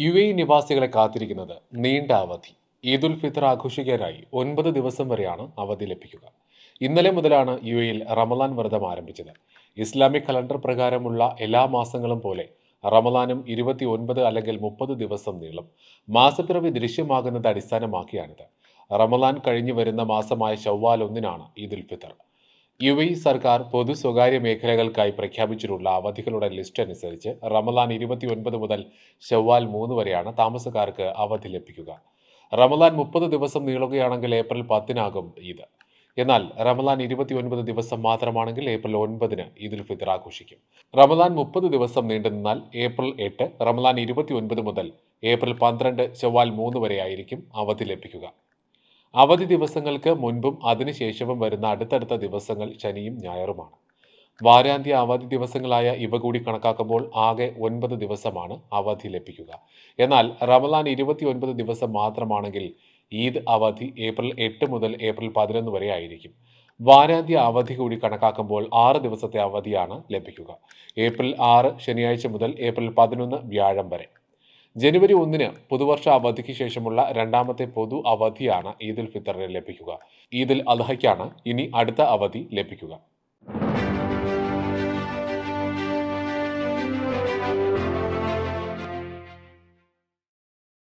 U A നിവാസികളെ കാത്തിരിക്കുന്നത് നീണ്ട അവധി. ഈദുൽ ഫിത്തർ ആഘോഷിക്കാനായി ഒൻപത് ദിവസം വരെയാണ് അവധി ലഭിക്കുക. ഇന്നലെ മുതലാണ് യു എയിൽ റമലാൻ വ്രതം ആരംഭിച്ചത്. ഇസ്ലാമിക് കലണ്ടർ പ്രകാരമുള്ള എല്ലാ മാസങ്ങളും പോലെ റമലാനും ഇരുപത്തി ഒൻപത് അല്ലെങ്കിൽ മുപ്പത് ദിവസം നീളും. മാസപ്പിറവി ദൃശ്യമാകുന്നത് അടിസ്ഥാനമാക്കിയാണിത്. റമലാൻ കഴിഞ്ഞു വരുന്ന മാസമായ ഷവ്വാൽ ഒന്നിനാണ് ഈദുൽ ഫിത്തർ യു എ സർക്കാർ പൊതു സ്വകാര്യ മേഖലകൾക്കായി പ്രഖ്യാപിച്ചിട്ടുള്ള അവധികളുടെ ലിസ്റ്റ് അനുസരിച്ച് റമലാൻ ഇരുപത്തിയൊൻപത് മുതൽ ഷവ്വാൽ മൂന്ന് വരെയാണ് താമസക്കാർക്ക് അവധി ലഭിക്കുക. റമലാൻ മുപ്പത് ദിവസം നീളുകയാണെങ്കിൽ ഏപ്രിൽ പത്തിനാകും ഈദ് എന്നാൽ റമലാൻ ഇരുപത്തിയൊൻപത് ദിവസം മാത്രമാണെങ്കിൽ ഏപ്രിൽ ഒൻപതിന് ഈദുൽ ഫിത്തർ ആഘോഷിക്കും. റമലാൻ മുപ്പത് ദിവസം നീണ്ടുനിന്നാൽ ഏപ്രിൽ എട്ട് റമലാൻ ഇരുപത്തിയൊൻപത് മുതൽ ഏപ്രിൽ പന്ത്രണ്ട് ചൊവ്വാൽ മൂന്ന് വരെയായിരിക്കും അവധി ലഭിക്കുക. അവധി ദിവസങ്ങൾക്ക് മുൻപും അതിനുശേഷവും വരുന്ന അടുത്തടുത്ത ദിവസങ്ങൾ ശനിയും ഞായറുമാണ്. വാരാന്ത്യ അവധി ദിവസങ്ങളായ ഇവ കൂടി കണക്കാക്കുമ്പോൾ ആകെ ഒൻപത് ദിവസമാണ് അവധി ലഭിക്കുക. എന്നാൽ റമലാൻ ഇരുപത്തി ഒൻപത് ദിവസം മാത്രമാണെങ്കിൽ ഈദ് അവധി ഏപ്രിൽ എട്ട് മുതൽ ഏപ്രിൽ പതിനൊന്ന് വരെ ആയിരിക്കും. വാരാന്ത്യ അവധി കൂടി കണക്കാക്കുമ്പോൾ ആറ് ദിവസത്തെ അവധിയാണ് ലഭിക്കുക. ഏപ്രിൽ ആറ് ശനിയാഴ്ച മുതൽ ഏപ്രിൽ പതിനൊന്ന് വ്യാഴം വരെ. ജനുവരി ഒന്നിന് പുതുവർഷ അവധിക്ക് ശേഷമുള്ള രണ്ടാമത്തെ പൊതു അവധിയാണ് ഈദുൽ ഫിത്തറിന് ലഭിക്കുക. ഈദുൽ അദ്ഹയ്ക്കാണ് ഇനി അടുത്ത അവധി ലഭിക്കുക.